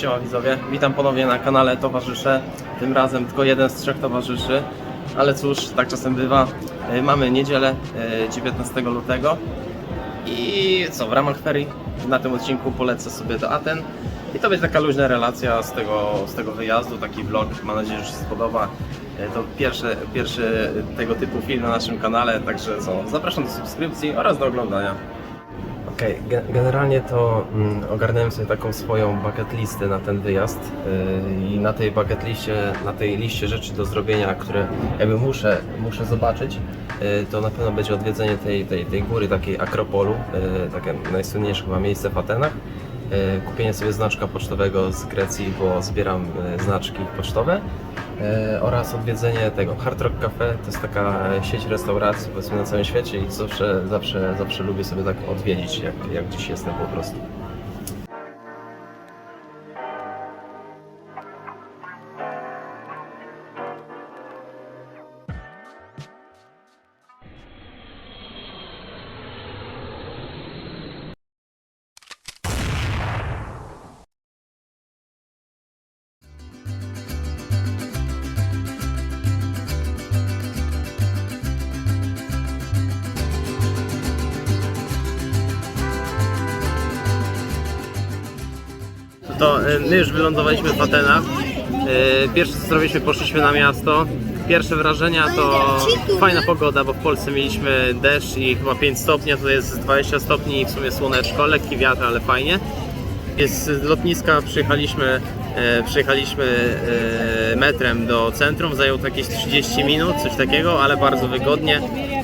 Siema widzowie, witam ponownie na kanale Towarzysze. Tym razem tylko jeden z trzech towarzyszy, ale cóż, tak czasem bywa. E, Mamy niedzielę e, 19 lutego i co, w ramach ferii na tym odcinku polecę sobie do Aten i to będzie taka luźna relacja z tego, z tego wyjazdu, taki vlog, mam nadzieję, że się spodoba. E, To pierwszy, pierwszy tego typu film na naszym kanale, także co, zapraszam do subskrypcji oraz do oglądania. Okej, ge- generalnie to mm, ogarnąłem sobie taką swoją bucket listę na ten wyjazd yy, i na tej bucket liście, na tej liście rzeczy do zrobienia, które jakby muszę, muszę zobaczyć, yy, to na pewno będzie odwiedzenie tej, tej, tej góry, takiej Akropolu, yy, takie najsłynniejsze chyba miejsce w Atenach. Yy, kupienie sobie znaczka pocztowego z Grecji, bo zbieram yy, znaczki pocztowe. E, oraz odwiedzenie tego Hard Rock Cafe. To jest taka sieć restauracji powiedzmy na całym świecie i zawsze, zawsze, zawsze lubię sobie tak odwiedzić, jak, jak dziś jestem po prostu. To e, my już wylądowaliśmy w Atenach. E, Pierwsze co zrobiliśmy, poszliśmy na miasto. Pierwsze wrażenia to fajna pogoda, bo w Polsce mieliśmy deszcz i chyba 5 stopni, a tutaj jest 20 stopni i w sumie słoneczko, lekki wiatr, ale fajnie. Jest z lotniska, przyjechaliśmy, e, przyjechaliśmy metrem do centrum, zajął to jakieś 30 minut, coś takiego, ale bardzo wygodnie.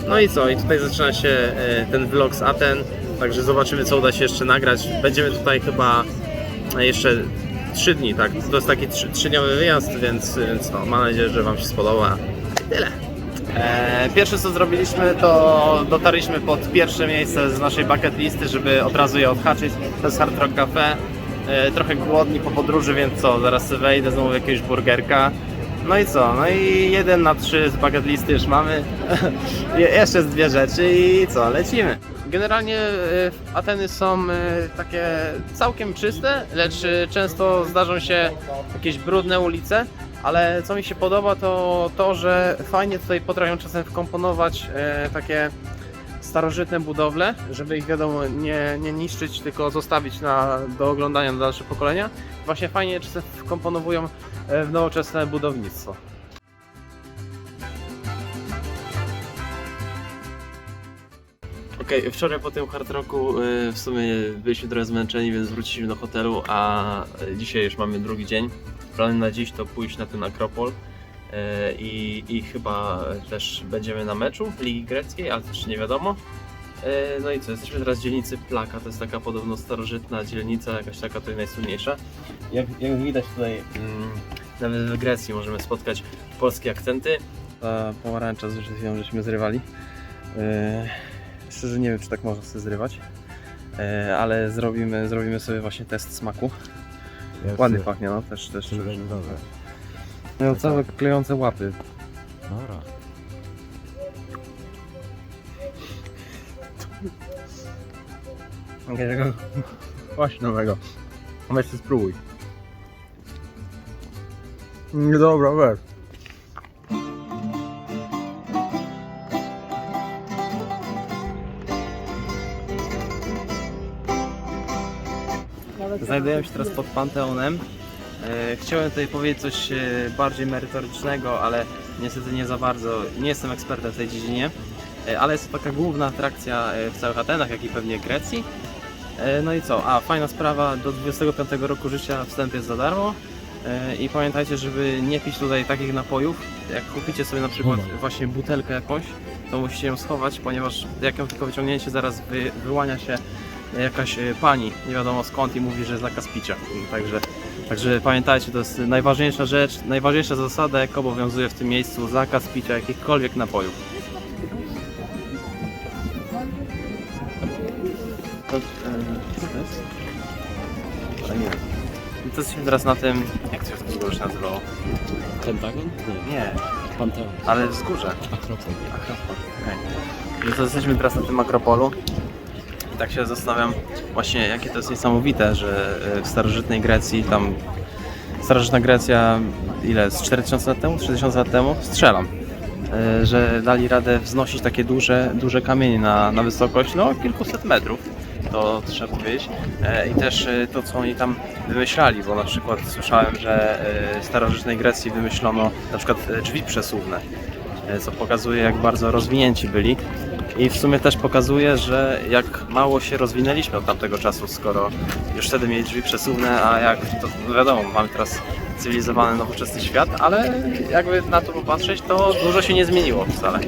No i co, i tutaj zaczyna się ten vlog z Aten, także zobaczymy co uda się jeszcze nagrać. Będziemy tutaj chyba jeszcze 3 dni, tak? To jest taki trzy- trzydniowy wyjazd, więc, więc no, mam nadzieję, że Wam się spodoba. Tyle. E, pierwsze co zrobiliśmy, to dotarliśmy pod pierwsze miejsce z naszej bucket listy, żeby od razu je odhaczyć. To jest Hard Rock Cafe. E, trochę głodni po podróży, więc co, zaraz wejdę znowu w jakiegoś burgerka. No i co? No i jeden na trzy z bucket listy już mamy. Je- Jeszcze z dwie rzeczy i co? Lecimy. Generalnie e, Ateny są e, takie całkiem czyste, lecz e, często zdarzą się jakieś brudne ulice. Ale co mi się podoba to to, że fajnie tutaj potrafią czasem wkomponować takie starożytne budowle, żeby ich wiadomo nie, nie niszczyć, tylko zostawić na, do oglądania na dalsze pokolenia. Właśnie fajnie czasem wkomponowują w nowoczesne budownictwo. Okej, wczoraj po tym hard rocku y, w sumie byliśmy trochę zmęczeni, więc wróciliśmy do hotelu, a y, dzisiaj już mamy drugi dzień. Planem na dziś to pójść na ten Akropol y, i, i chyba też będziemy na meczu Ligi Greckiej, ale też nie wiadomo. Y, No i co, jesteśmy teraz w dzielnicy Plaka, to jest taka podobno starożytna dzielnica, jakaś taka tutaj najsłynniejsza. Jak, jak widać tutaj, mm, nawet w Grecji możemy spotkać polskie akcenty. Ta pomarańcza z żeśmy zrywali. Y, Szczerze nie wiem, czy tak można sobie zrywać, e, ale zrobimy, zrobimy sobie właśnie test smaku. Ładnie pachnie, no też, też. Będzie dobre? No, całe klejące łapy. Dobra. Takiego kwaśnowego. Weź się spróbuj. Dobra, weź. Znajdujemy się teraz pod Panteonem. E, Chciałem tutaj powiedzieć coś e, bardziej merytorycznego, ale niestety nie za bardzo. Nie jestem ekspertem w tej dziedzinie, E, ale jest to taka główna atrakcja w całych Atenach, jak i pewnie Grecji. No i co? A, fajna sprawa, do 25 roku życia wstęp jest za darmo. I pamiętajcie, żeby nie pić tutaj takich napojów. Jak kupicie sobie na przykład właśnie butelkę jakąś, to musicie ją schować, ponieważ jak ją tylko wyciągnięcie, zaraz wy, wyłania się jakaś e, pani, nie wiadomo skąd i mówi, że jest zakaz picia. Także, także pamiętajcie, to jest najważniejsza rzecz, najważniejsza zasada, jaka obowiązuje w tym miejscu, zakaz picia jakichkolwiek napojów. To, e, co to jest? Nie wiem. I to jesteśmy teraz na tym, jak to się to się nazywało? Pentagon? Nie. Nie, Panteon. ale wzgórze. Akropol. Akropol. Okay. No to jesteśmy teraz na tym Akropolu. I tak się zastanawiam właśnie, jakie to jest niesamowite, że e, w starożytnej Grecji, tam starożytna Grecja, ile, z 4000 lat temu, 3000 lat temu, strzelam, e, że dali radę wznosić takie duże, duże kamienie na, na wysokość, no kilkuset metrów, to trzeba powiedzieć. E, I też to, co oni tam wymyślali, bo na przykład słyszałem, że w starożytnej Grecji wymyślono na przykład drzwi przesuwne, co pokazuje, jak bardzo rozwinięci byli. I w sumie też pokazuje, że jak mało się rozwinęliśmy od tamtego czasu, skoro już wtedy mieli drzwi przesuwne, a jak to wiadomo, mamy teraz cywilizowany, nowoczesny świat, ale jakby na to popatrzeć, to dużo się nie zmieniło wcale.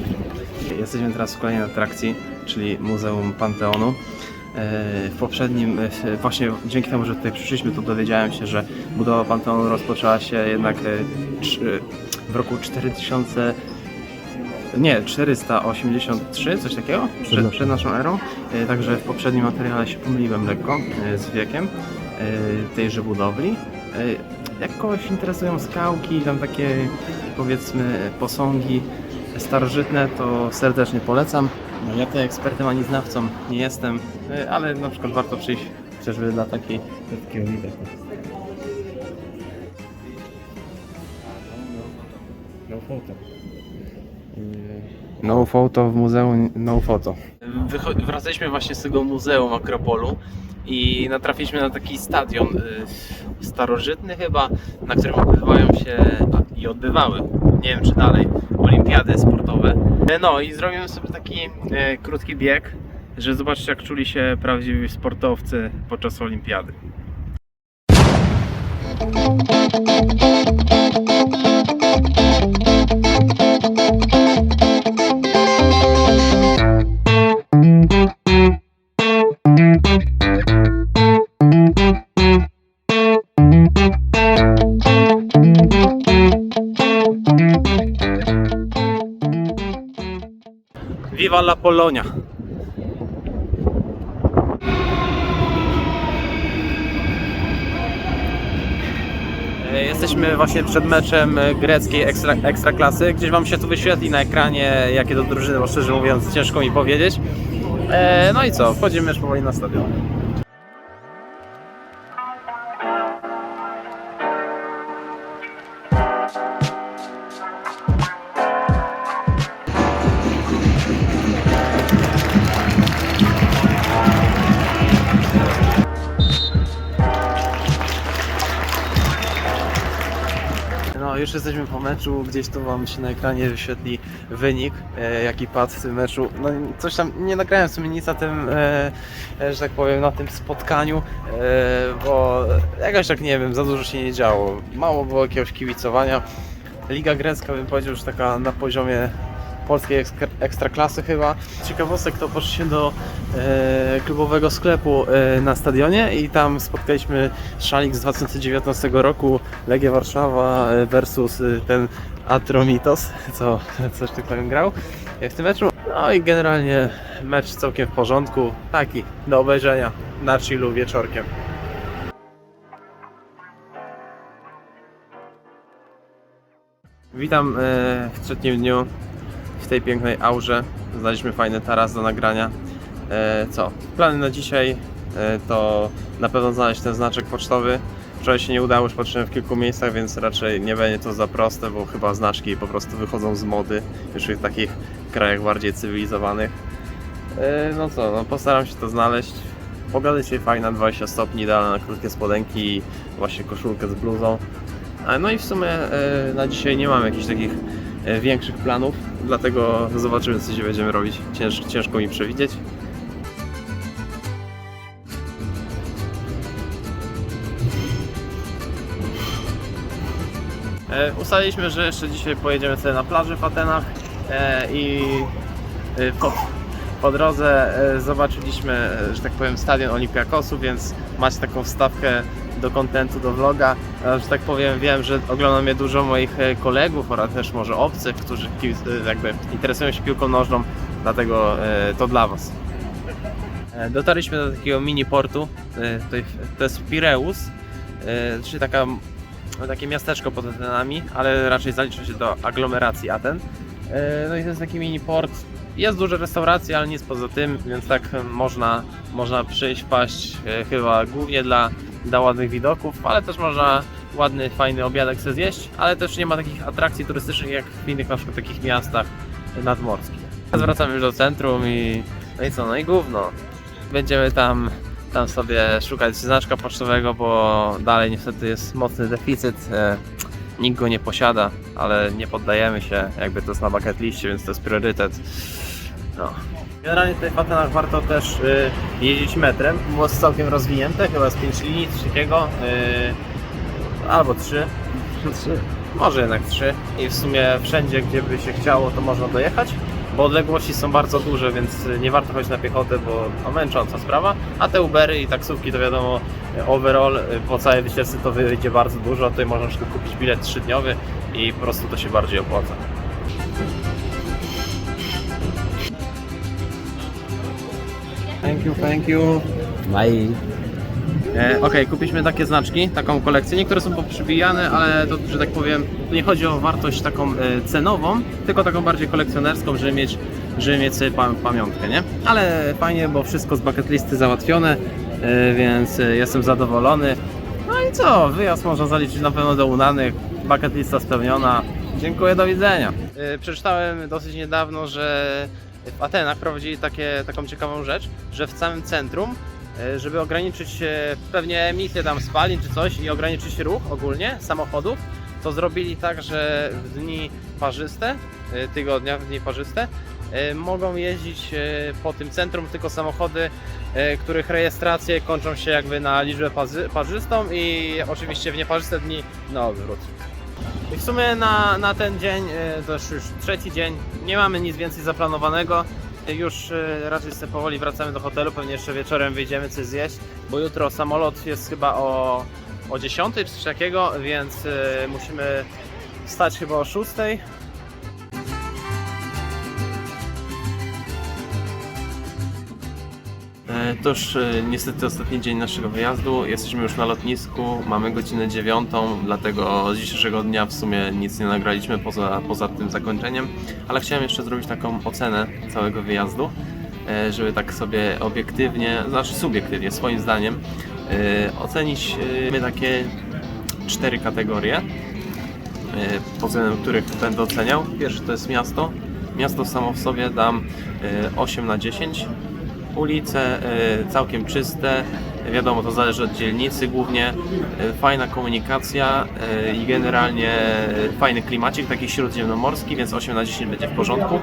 Jesteśmy teraz w kolejnej atrakcji, czyli Muzeum Panteonu. E, W poprzednim, e, właśnie dzięki temu, że tutaj przyszliśmy, to dowiedziałem się, że budowa Panteonu rozpoczęła się jednak e, w roku 4000 nie, 483, coś takiego, przed, przed naszą erą. E, Także w poprzednim materiale się pomyliłem lekko e, z wiekiem e, tejże budowli. E, Jak kogoś interesują skałki, tam takie powiedzmy posągi starożytne, to serdecznie polecam. No, ja tutaj ekspertem ani znawcą nie jestem, e, ale na przykład warto przyjść chociażby dla takiej, takiego widoku. No photo. No photo w muzeum, no photo. Wycho- wracaliśmy właśnie z tego muzeum Akropolu i natrafiliśmy na taki stadion y, starożytny chyba, na którym odbywają się i odbywały, nie wiem czy dalej, olimpiady sportowe. No i zrobimy sobie taki e, krótki bieg, żeby zobaczyć jak czuli się prawdziwi sportowcy podczas olimpiady. Viva la Polonia! E, Jesteśmy właśnie przed meczem greckiej ekstra, ekstraklasy. Gdzieś Wam się tu wyświetli na ekranie, jakie to drużyny, bo szczerze mówiąc ciężko mi powiedzieć. E, no i co, wchodzimy już powoli na stadion. Jesteśmy po meczu, gdzieś tu Wam się na ekranie wyświetli wynik, e, jaki padł w tym meczu. No coś tam, nie nagrałem w sumie nic na tym, e, e, że tak powiem, na tym spotkaniu, e, bo jakoś tak nie wiem, za dużo się nie działo. Mało było jakiegoś kibicowania. Liga grecka bym powiedział, że taka na poziomie polskiej ekskra- ekstraklasy chyba. Ciekawostek to poszliśmy do e, klubowego sklepu e, na stadionie i tam spotkaliśmy szalik z 2019 roku Legia Warszawa e, versus e, ten Atromitos, co coś tak powiem grał e, w tym meczu. No i generalnie mecz całkiem w porządku, taki do obejrzenia na chillu wieczorkiem. Witam w trzecim dniu w tej pięknej aurze. Znaleźliśmy fajny taras do nagrania. E, co? Plany na dzisiaj e, to na pewno znaleźć ten znaczek pocztowy. Wczoraj się nie udało, już patrzyłem w kilku miejscach, więc raczej nie będzie to za proste, bo chyba znaczki po prostu wychodzą z mody już w takich krajach bardziej cywilizowanych. E, no co, no postaram się to znaleźć. Pogoda dzisiaj fajna, 20 stopni, idealna na krótkie spodenki i właśnie koszulkę z bluzą. No i w sumie na dzisiaj nie mam jakichś takich większych planów, dlatego zobaczymy co dzisiaj będziemy robić. Cięż, ciężko mi przewidzieć. E, Ustaliliśmy, że jeszcze dzisiaj pojedziemy sobie na plażę w Atenach e, i e, po, drodze e, zobaczyliśmy, e, że tak powiem, stadion Olimpiakosu, więc macie taką wstawkę do kontentu, do vloga. Że tak powiem, wiem, że ogląda mnie dużo moich e, kolegów oraz też może obcych, którzy jakby interesują się piłką nożną, dlatego to dla Was. Dotarliśmy do takiego mini portu, to jest Pireus, czyli taka, takie miasteczko pod Atenami, ale raczej zalicza się do aglomeracji Aten. No i to jest taki mini port, Jest dużo restauracji, ale nic poza tym, więc tak e, można, można przyjść, paść e, chyba głównie dla, dla ładnych widoków, ale też można ładny, fajny obiadek sobie zjeść, ale też nie ma takich atrakcji turystycznych jak w innych na przykład takich miastach nadmorskich. Teraz wracamy już do centrum i no i co, no i gówno. Będziemy tam, tam sobie szukać znaczka pocztowego, bo dalej niestety jest mocny deficyt. Nikt go nie posiada, ale nie poddajemy się, jakby to jest na bucket liście, więc to jest priorytet. No. Generalnie tutaj w Atenach warto też y, jeździć metrem, bo jest całkiem rozwinięte, chyba z 5 linii, coś takiego, y, albo 3. 3. Może jednak 3 i w sumie wszędzie, gdzie by się chciało, to można dojechać, bo odległości są bardzo duże, więc y, nie warto chodzić na piechotę, bo no, męcząca sprawa, a te Ubery i taksówki to wiadomo, y, overall y, po całej wycieczce to wyjdzie bardzo dużo, tutaj można na przykład kupić bilet 3-dniowy i po prostu to się bardziej opłaca. Thank you, thank you. Bye. E, Okej, kupiliśmy takie znaczki, taką kolekcję. Niektóre są poprzybijane, ale to, że tak powiem, nie chodzi o wartość taką e, cenową, tylko taką bardziej kolekcjonerską, żeby mieć, żeby mieć sobie pa, pamiątkę, nie? Ale fajnie, bo wszystko z bucket listy załatwione, e, więc jestem zadowolony. No i co, wyjazd można zaliczyć na pewno do udanych, bucket lista spełniona. Dziękuję, do widzenia. Przeczytałem dosyć niedawno, że w Atenach prowadzili takie, taką ciekawą rzecz, że w całym centrum żeby ograniczyć e, pewnie emisję tam spalin czy coś i ograniczyć ruch ogólnie samochodów, to zrobili tak, że w dni parzyste, e, tygodnia w dni parzyste, e, mogą jeździć e, po tym centrum tylko samochody, e, których rejestracje kończą się jakby na liczbę parzy- parzystą i oczywiście w nieparzyste dni na odwrót. I w sumie na, na ten dzień, e, to już, już trzeci dzień, nie mamy nic więcej zaplanowanego. Już e, raczej sobie powoli wracamy do hotelu, pewnie jeszcze wieczorem wyjdziemy coś zjeść, bo jutro samolot jest chyba o, o 10 czy coś takiego, więc e, musimy wstać chyba o 6. To już e, niestety ostatni dzień naszego wyjazdu. Jesteśmy już na lotnisku, mamy godzinę dziewiątą, dlatego z dzisiejszego dnia w sumie nic nie nagraliśmy poza, poza tym zakończeniem, ale chciałem jeszcze zrobić taką ocenę całego wyjazdu, e, żeby tak sobie obiektywnie, znaczy subiektywnie, swoim zdaniem, e, ocenić e, takie cztery kategorie, pod względem których będę oceniał. Pierwszy to jest miasto. Miasto samo w sobie dam e, 8 na 10. Ulice e, całkiem czyste, wiadomo to zależy od dzielnicy głównie, E, fajna komunikacja e, i generalnie fajny klimacik, taki śródziemnomorski, więc 8 na 10 będzie w porządku.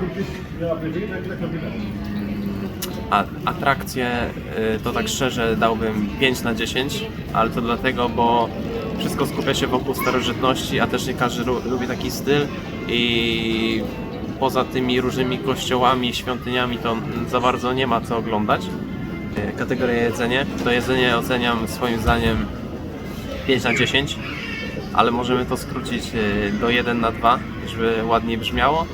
A atrakcje to tak szczerze dałbym 5 na 10, ale to dlatego, bo wszystko skupia się wokół starożytności, a też nie każdy lu- lubi taki styl i poza tymi różnymi kościołami, świątyniami to za bardzo nie ma co oglądać. Y, Kategoria jedzenie. To jedzenie oceniam swoim zdaniem 5 na 10, ale możemy to skrócić y, do 1 na 2, żeby ładniej brzmiało.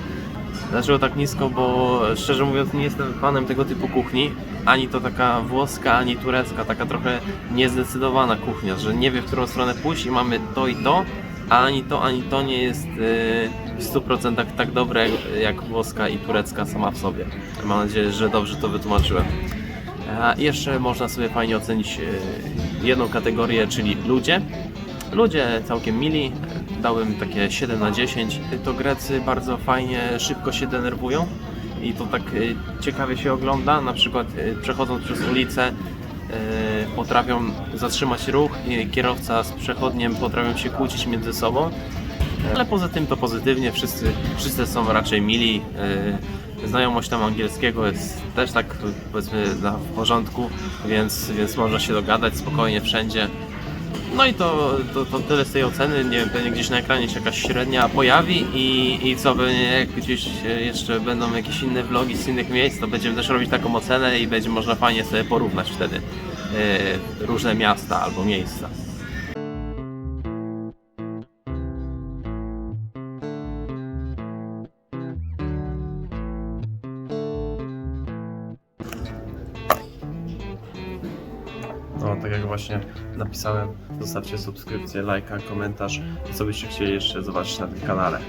Dlaczego tak nisko? Bo szczerze mówiąc nie jestem fanem tego typu kuchni. Ani to taka włoska, ani turecka, taka trochę niezdecydowana kuchnia, że nie wie w którą stronę pójść i mamy to i to, a ani to, ani to nie jest yy, w 100% tak dobre jak włoska i turecka sama w sobie. Mam nadzieję, że dobrze to wytłumaczyłem. Jeszcze można sobie fajnie ocenić yy, jedną kategorię, czyli ludzie. Ludzie całkiem mili, dałem takie 7 na 10. To Grecy bardzo fajnie, szybko się denerwują i to tak y, ciekawie się ogląda. Na przykład y, przechodząc przez ulicę y, potrafią zatrzymać ruch kierowca z przechodniem potrafią się kłócić między sobą. Ale poza tym to pozytywnie, wszyscy, wszyscy są raczej mili. y, Znajomość tam angielskiego jest też tak powiedzmy w porządku, więc, więc można się dogadać spokojnie wszędzie. No i to, to, to tyle z tej oceny. Nie wiem, pewnie gdzieś na ekranie się jakaś średnia pojawi i, i co, pewnie jak gdzieś jeszcze będą jakieś inne vlogi z innych miejsc, to będziemy też robić taką ocenę i będzie można fajnie sobie porównać wtedy e, różne miasta albo miejsca. No, tak jak właśnie napisałem, zostawcie subskrypcję, lajka, komentarz, co byście chcieli jeszcze zobaczyć na tym kanale.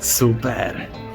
Super!